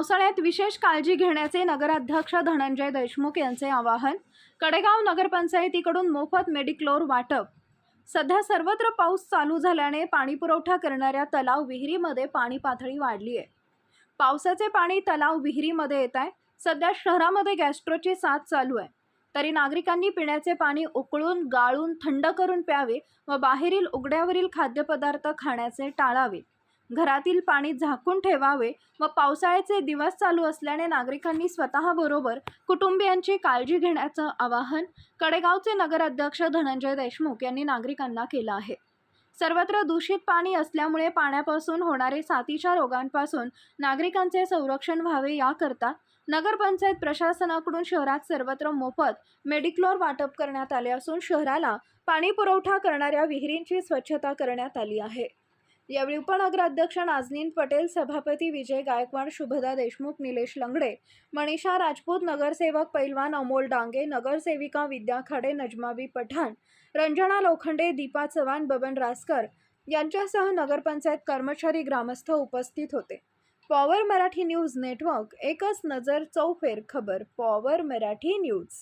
पावसाळ्यात विशेष काळजी घेण्याचे नगराध्यक्ष धनंजय देशमुख यांचे आवाहन कडेगाव नगरपंचायतीकडून मोफत मेडिक्लोर वाटप. सध्या सर्वत्र पाऊस चालू झाल्याने पाणीपुरवठा करणाऱ्या तलाव विहिरीमध्ये पाणी पातळी वाढली आहे. पावसाचे पाणी तलाव विहिरीमध्ये येत आहे. सध्या शहरामध्ये गॅस्ट्रोची साथ चालू आहे. तरी नागरिकांनी पिण्याचे पाणी उकळून गाळून थंड करून प्यावे व बाहेरील उघड्यावरील खाद्यपदार्थ खाण्याचे टाळावे. घरातील पाणी झाकून ठेवावे व पावसाळ्याचे दिवस चालू असल्याने नागरिकांनी स्वतःबरोबर कुटुंबियांची काळजी घेण्याचं आवाहन कडेगावचे नगराध्यक्ष धनंजय देशमुख यांनी नागरिकांना केलं आहे. सर्वत्र दूषित पाणी असल्यामुळे पाण्यापासून होणारे साथीच्या रोगांपासून नागरिकांचे संरक्षण व्हावे याकरता नगरपंचायत प्रशासनाकडून शहरात सर्वत्र मोफत मेडिक्लोर वाटप करण्यात आले असून शहराला पाणी पुरवठा करणाऱ्या विहिरींची स्वच्छता करण्यात आली आहे. यावेळी उपनगराध्यक्ष नाजनीन पटेल सभापती विजय गायकवाड शुभदा देशमुख निलेश लंगडे मनीषा राजपूत नगरसेवक पैलवान अमोल डांगे नगरसेविका विद्या खाडे नजमाबी पठाण रंजना लोखंडे दीपा चव्हाण बबन रासकर यांच्यासह नगरपंचायत कर्मचारी ग्रामस्थ उपस्थित होते. पॉवर मराठी न्यूज नेटवर्क एकच नजर चौफेर खबर पॉवर मराठी न्यूज.